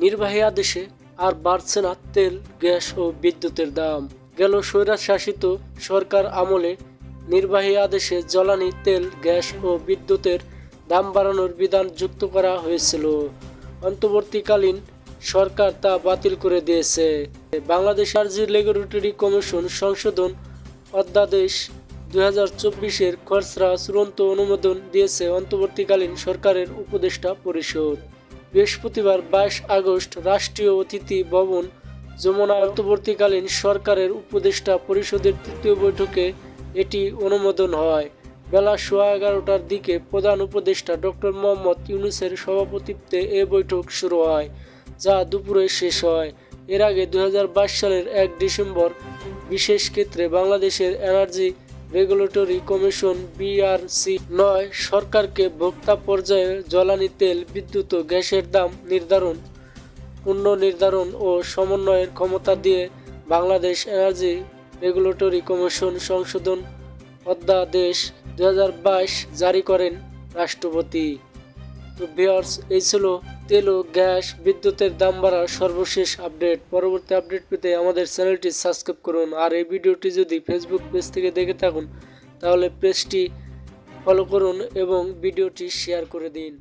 নির্বাহী আদেশে আর বাড়ছে না তেল, গ্যাস ও বিদ্যুতের দাম। গেল স্বৈরশাসিত সরকার আমলে নির্বাহী আদেশে জ্বালানি, তেল, গ্যাস ও বিদ্যুতের দাম বাড়ানোর বিধান যুক্ত করা হয়েছিল। অন্তর্বর্তীকালীন সরকার তা বাতিল করে দিয়েছে। বাংলাদেশ আর্জি রেগুলেটরি কমিশন সংশোধন অধ্যাদেশ দুই হাজার চব্বিশের খসড়া চূড়ান্ত অনুমোদন দিয়েছে অন্তর্বর্তীকালীন সরকারের উপদেষ্টা পরিষদ। বৃহস্পতিবার বাইশ আগস্ট রাষ্ট্রীয় অতিথি ভবন যমুনা অন্তর্বর্তীকালীন সরকারের উপদেষ্টা পরিষদের তৃতীয় বৈঠকে এটি অনুমোদন হয়। বেলা সোয়া এগারোটার দিকে প্রধান উপদেষ্টা ডক্টর মোহাম্মদ ইউনুসের সভাপতিত্বে এ বৈঠক শুরু হয়, যা দুপুরে শেষ হয়। এর আগে দু হাজার বাইশ সালের এক ডিসেম্বর, বিশেষ ক্ষেত্রে বাংলাদেশের এনার্জি রেগুলেটরি কমিশন বিআরসি নয়, সরকারকে ভোক্তা পর্যায়ে জ্বালানি তেল, বিদ্যুৎ ও গ্যাসের দাম নির্ধারণ পূর্ণ নির্ধারণ ও সমন্বয়ের ক্ষমতা দিয়ে বাংলাদেশ এনার্জি রেগুলেটরি কমিশন সংশোধন অধ্যাদেশ দু হাজার বাইশ জারি করেন রাষ্ট্রপতি। তো এই ছিল তেল ও গ্যাস, বিদ্যুতের দাম বাড়ার সর্বশেষ আপডেট। পরবর্তী আপডেট পেতে আমাদের চ্যানেলটি সাবস্ক্রাইব করুন। আর এই ভিডিওটি যদি ফেসবুক পেজ থেকে দেখে থাকুন, তাহলে পেজটি ফলো করুন এবং ভিডিওটি শেয়ার করে দিন।